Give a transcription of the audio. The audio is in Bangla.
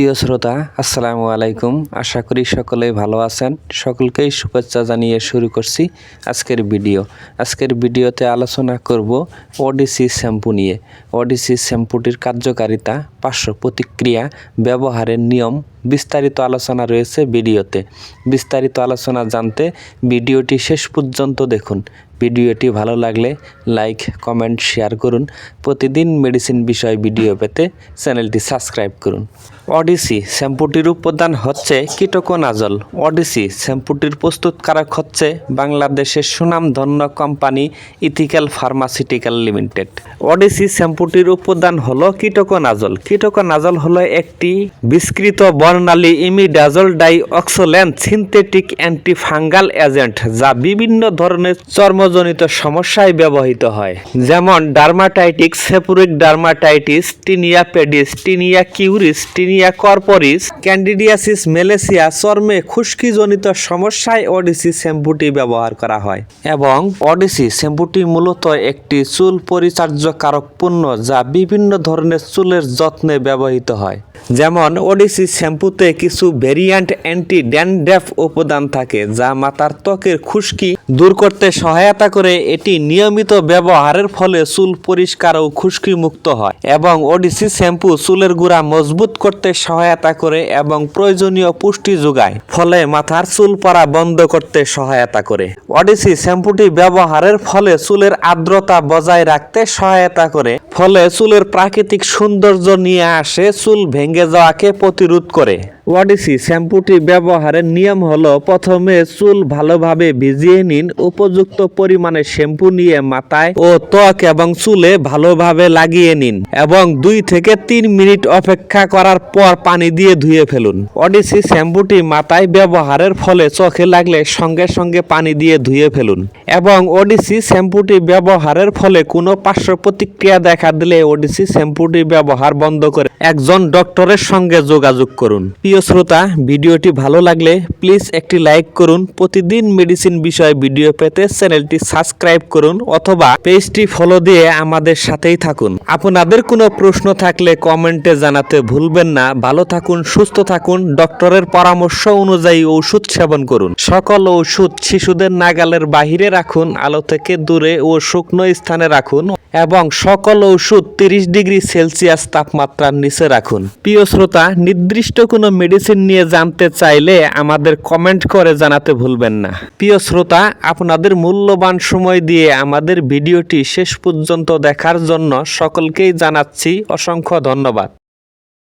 প্রিয় শ্রোতা, আসসালামু আলাইকুম। আশা করি সকলেই ভালো আছেন। সকলকেই শুভেচ্ছা জানিয়ে শুরু করছি আজকের ভিডিও। আজকের ভিডিওতে আলোচনা করব ওডিসি শ্যাম্পু নিয়ে। ওডিসি শ্যাম্পুটির কার্যকারিতা, পার্শ্ব প্রতিক্রিয়া, ব্যবহারের নিয়ম, বিস্তারিত আলোচনা রয়েছে ভিডিওতে। বিস্তারিত আলোচনা জানতে ভিডিওটি শেষ পর্যন্ত দেখুন। ভিডিওটি ভালো লাগলে লাইক, কমেন্ট, শেয়ার করুন। প্রতিদিন মেডিসিন বিষয় ভিডিও পেতে চ্যানেলটি সাবস্ক্রাইব করুন। অডিসি শ্যাম্পুটির উপাদান হচ্ছে কিটোকোনাজল। অডিসি শ্যাম্পুটির প্রস্তুতকারক হচ্ছে বাংলাদেশের সুনামধন্য কোম্পানি ইথিক্যাল ফার্মাসিউটিক্যাল লিমিটেড। অডিসি শ্যাম্পুটির উপাদান হলো কিটোকোনাজল। কিটোকোনাজল হলো একটি বিস্কৃত বর্ণালী imidazole dioxolane synthetic antifungal agent যা বিভিন্ন ধরনের চর্মজনিত সমস্যায় ব্যবহৃত হয়, যেমন dermatitic seborrheic dermatitis, tinea pedis, tinea cruris, tinea corporis, candidiasis, malassezia, চর্মে খুশকিজনিত সমস্যায় অডিসি শ্যাম্পুটি ব্যবহার করা হয় এবং ওডিসি শ্যাম্পুটি মূলত একটি চুল পরিচর্যকারক পণ্য যা বিভিন্ন ধরনের চুলের যত্নে ব্যবহৃত হয়। যেমন ওডিসি শ্যাম্পুতে কিছু ভেরিয়ান্ট অ্যান্টি ড্যান্ড্রাফ উপাদান থাকে যা মাথার ত্বকের খুশকি দূর করতে সহায়তা করে এটি নিয়মিত ব্যবহারের ফলে চুল পরিষ্কার ও খুশকি মুক্ত হয় এবং ওডিসি শ্যাম্পু চুলের গুঁড়া মজবুত করতে সহায়তা করে এবং প্রয়োজনীয় পুষ্টি যোগায়, ফলে মাথার চুল পড়া বন্ধ করতে সহায়তা করে। ওডিসি শ্যাম্পুটি ব্যবহারের ফলে চুলের আর্দ্রতা বজায় রাখতে সহায়তা করে, ফলে চুলের প্রাকৃতিক সৌন্দর্য নিয়ে আসে, চুল ভেঙে যাওয়াকে প্রতিরোধ করে। ওয়াডিসি শ্যাম্পুটি ব্যবহারের নিয়ম হলো প্রথমে চুল ভালোভাবে ভিজিয়ে নিন। উপযুক্ত পরিমাণে শ্যাম্পু নিয়ে মাথায় ও ত্বক এবং চুলে ভালোভাবে লাগিয়ে নিন এবং দুই থেকে তিন মিনিট অপেক্ষা করার পর পানি দিয়ে ধুয়ে ফেলুন। ওডিসি শ্যাম্পুটি মাথায় ব্যবহারের ফলে চোখে লাগলে সঙ্গে সঙ্গে পানি দিয়ে ধুয়ে ফেলুন। এবং ওডিসি শ্যাম্পুটি ব্যবহারের ফলে কোনো পার্শ্ব প্রতিক্রিয়া দেখা দিলে ওডিসি শ্যাম্পুটি ব্যবহার বন্ধ করে একজন ডক্টরের সঙ্গে যোগাযোগ করুন। প্রিয় শ্রোতা, ভিডিওটি ভালো লাগলে প্লিজ একটি লাইক করুন। প্রতিদিন মেডিসিন বিষয়ে ভিডিও পেতে চ্যানেলটি সাবস্ক্রাইব করুন অথবা পেজটি ফলো দিয়ে আমাদের সাথেই থাকুন। আপনাদের কোনো প্রশ্ন থাকলে কমেন্টে জানাতে ভুলবেন না। ভালো থাকুন, সুস্থ থাকুন, ডক্টরের পরামর্শ অনুযায়ী ঔষধ সেবন করুন। সকল ঔষধ শিশুদের নাগালের বাহিরে রাখুন, আলো থেকে দূরে ও শুকনো স্থানে রাখুন। এবং সকল ওষুধ তিরিশ ডিগ্রি সেলসিয়াস তাপমাত্রার নিচে রাখুন। প্রিয় শ্রোতা, নির্দিষ্ট কোনো মেডিসিন নিয়ে জানতে চাইলে আমাদের কমেন্ট করে জানাতে ভুলবেন না। প্রিয় শ্রোতা, আপনাদের মূল্যবান সময় দিয়ে আমাদের ভিডিওটি শেষ পর্যন্ত দেখার জন্য সকলকেই জানাচ্ছি অসংখ্য ধন্যবাদ।